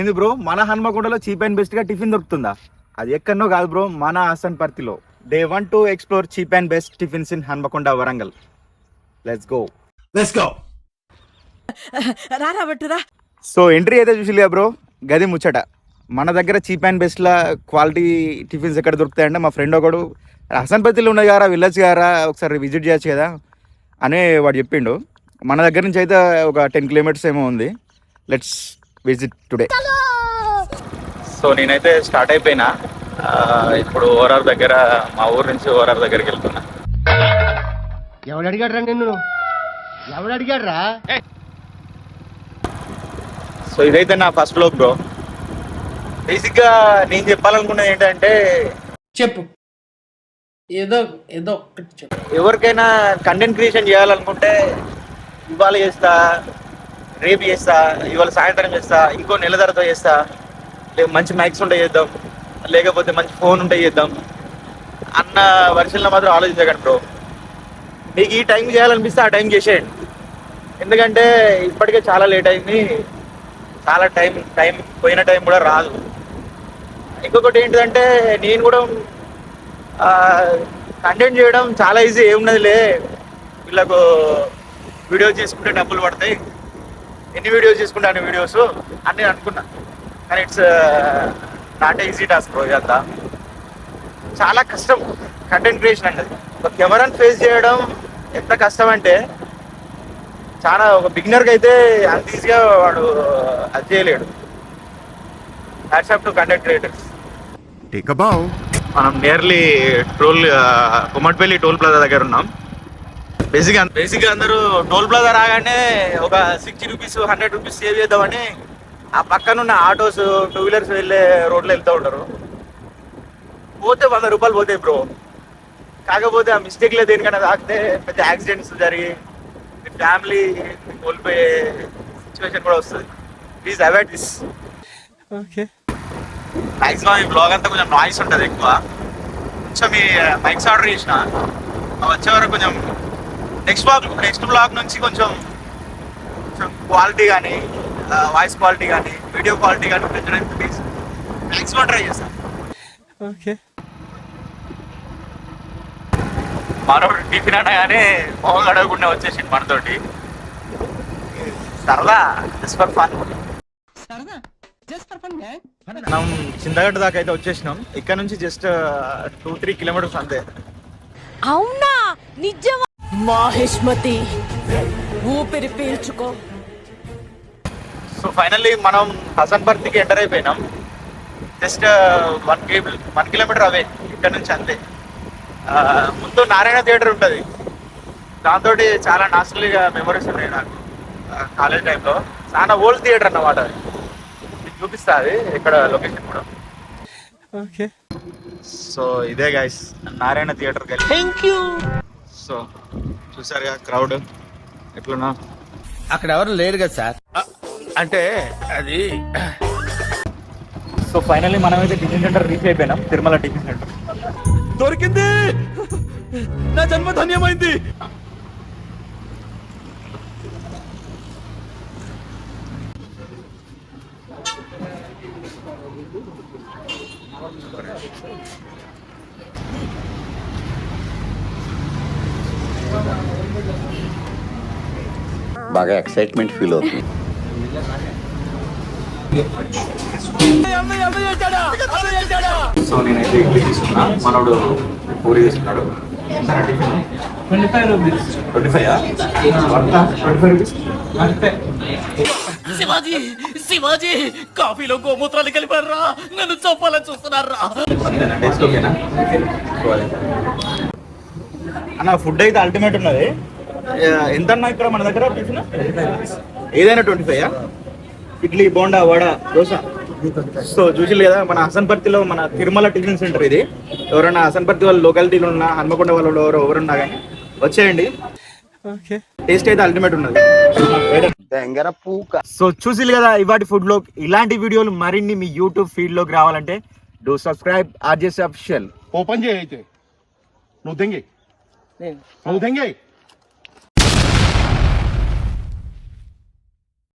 ఏంది బ్రో? మన హన్మకొండలో చీప్ అండ్ బెస్ట్గా టిఫిన్ దొరుకుతుందా? అది ఎక్కడనో కాదు బ్రో మన హసన్ పర్తిలో. Day one to explore cheap and best tiffins in Hanamkonda Warangal. Let's go let's go రారా బట్టురా సో ఎంట్రీ అయితే చూసిలే బ్రో? గది ముచ్చట. మన దగ్గర చీప్ అండ్ బెస్ట్లా క్వాలిటీ టిఫిన్స్ ఎక్కడ దొరుకుతాయంటే మా ఫ్రెండ్ ఒకడు హసన్ పత్తిలో ఉన్నాయి గారా విలేజ్ గారా ఒకసారి విజిట్ చేయొచ్చు కదా అని వాడు చెప్పిండు. మన దగ్గర నుంచి అయితే ఒక టెన్ కిలోమీటర్స్ ఏమో ఉంది. లెట్స్ విజిట్ టుడే సో నేనైతే స్టార్ట్ అయిపోయినా. ఇప్పుడు ఓఆర్ఆర్ దగ్గర మా ఊరు నుంచి ఓఆర్ఆర్ దగ్గరికి వెళ్తున్నా. ఎవడు అడిగాడ్రా నిన్ను? ఎవడు అడిగాడ్రా సో ఇదైతే నా ఫస్ట్ బ్లాగ్ బ్రో బేసిక్గా నేను చెప్పాలనుకున్నది ఏంటంటే చెప్పు. ఏదో ఏదో ఎవరికైనా కంటెంట్ క్రియేషన్ చేయాలనుకుంటే ఇవాళ చేస్తా రేపు చేస్తా ఇవాళ సాయంత్రం చేస్తా ఇంకో నెల ధరతో చేస్తా. లేక మంచి మైక్స్ ఉంటే చేద్దాం. లేకపోతే మంచి ఫోన్ ఉంటే చేద్దాం. అన్న వర్షంలో మాత్రం ఆలోచించకండి బ్రో. మీకు ఈ టైం చేయాలనిపిస్తే ఆ టైం చేసేయండి. ఎందుకంటే ఇప్పటికే చాలా లేట్ అయింది. చాలా టైం టైం పోయిన టైం కూడా రాదు. ఇంకొకటి ఏంటిదంటే నేను కూడా కంటెంట్ చేయడం చాలా ఈజీ ఏమున్నదిలే. వీళ్ళకు వీడియో చేసుకుంటే డబ్బులు పడతాయి. ఎన్ని వీడియోస్ చేసుకుంటే అన్ని వీడియోస్ అని నేను అనుకున్నా. కానీ ఇట్స్ నాట్ ఈజీ టాస్క్ ఇదంతా. చాలా కష్టం. కంటెంట్ క్రియేషన్ అనేది. ఒక కెమెరాని ఫేస్ చేయడం ఎంత కష్టం అంటే చాలా ఒక బిగినర్కి అయితే అంత ఈజీగా వాడు అది చేయలేడు. టు కంటెంట్ క్రియేటర్స్ మనం nearly toll Kummatpalli toll plaza దగ్గర ఉన్నాం. బేసిక్ బేసిక్ అందరూ టోల్ ప్లాజా రాగానే ఒక sixty rupees hundred rupees save చేద్దామని ఆ పక్కన ఉన్న ఆటోస్ టూ వీలర్స్ వెళ్ళే రోడ్లో వెళ్తూ ఉంటారు. పోతే వంద రూపాయలు పోతాయి బ్రో. కాకపోతే ఆ మిస్టేక్లో దేనికైనా తాకితే పెద్ద యాక్సిడెంట్స్ జరిగి మీ ఫ్యామిలీ కోల్పోయే సిచ్యువేషన్ కూడా వస్తుంది. Please avoid this okay maximum ఈ బ్లాగ్ అంతా కొంచెం నాయిస్ ఉంటుంది ఎక్కువ. కొంచెం ఈ మైక్స్ ఆర్డర్ చేసిన. వచ్చే వరకు కొంచెం నెక్స్ట్ బ్లాగ్ నెక్స్ట్ బ్లాగ్ నుంచి కొంచెం కొంచెం క్వాలిటీ కానీ వాయిస్ క్వాలిటీ కానీ వీడియో క్వాలిటీ కానీ పెంచడానికి ప్లీజ్ మ్యాక్సిమం ట్రై చేస్తాను ఓకే మనోడు టిఫిన్ అనగానే మొహం అడగకుండా వచ్చేసింది మనతోటి. సరదా జస్ట్ ఫర్ ఫన్ మనం చింతగడ్డ దాకా అయితే వచ్చేసినాం. ఇక్కడ నుంచి జస్ట్ టూ త్రీ కిలోమీటర్స్ అంతే. అవునా? నిజమా? మాహిష్మతి ఊపిరి పీల్చుకో. సో ఫైనల్లీ మనం హసన్ బర్తికి ఎంటర్ అయిపోయినాం. జస్ట్ వన్కి వన్ కిలోమీటర్ అవే ఇక్కడ నుంచి అంతే. ఆ, ముందు నారాయణ థియేటర్ ఉంటుంది. దాంతో చాలా నాస్టల్గా మెమరీస్ ఉన్నాయి నాకు కాలేజ్ టైంలో చాలా ఓల్డ్ థియేటర్ అన్నమాట అది. చూపిస్తా అది ఇక్కడ లొకేషన్ కూడా. ఓకే సో ఇదే guys Narayana theatre thank you so చూసారుగా క్రౌడ్. ఎట్లున్నా? అక్కడ ఎవరు లేరు కదా సార్. అంటే అది సో ఫైనల్లీ మనమైతే టిఫిన్ సెంటర్ రీచ్ అయిపోయినాం. Tirumala tiffin centre. దొరికింది! నా జన్మ ధన్యమైంది! బాగా ఎక్సైట్మెంట్ ఫీల్ అవుతుంది. సో నేనైతే ఇడ్లీ తీసుకున్నా. మనోడు పూరి తీసుకున్నాడు. Twenty five rupees. Twenty five twenty five rupees? Shivaji Shivaji కాఫీలో గోమూత్రాలు కలిపారా? నన్ను చంపాలని చూస్తున్నారా? అన్న ఫుడ్ అయితే అల్టిమేట్ ఉన్నది. ఎంత అన్నా ఇక్కడ మన దగ్గర టిఫిన్? ఏదైనా twenty five idli bonda vada dosa? So చూసి కదా మన హసన్పర్తిలో మన తిరుమల టిఫిన్ సెంటర్ ఇది. ఎవరైనా హసన్పర్తి వాళ్ళ లోకాలిటీలో ఉన్నా హన్మకొండ వాళ్ళు ఎవరు ఎవరున్నా కానీ వచ్చేయండి. ఓకే టేస్ట్ అయితే అల్టిమేట్ ఉన్నది. సో చూసి కదా ఇవాటి ఫుడ్లో ఇలాంటి వీడియోలు మరిన్ని మీ యూట్యూబ్ ఫీడ్లోకి రావాలంటే do subscribe RJs official open చేయి అయితే. నువ్వు దెంగి నువ్వు దెంగి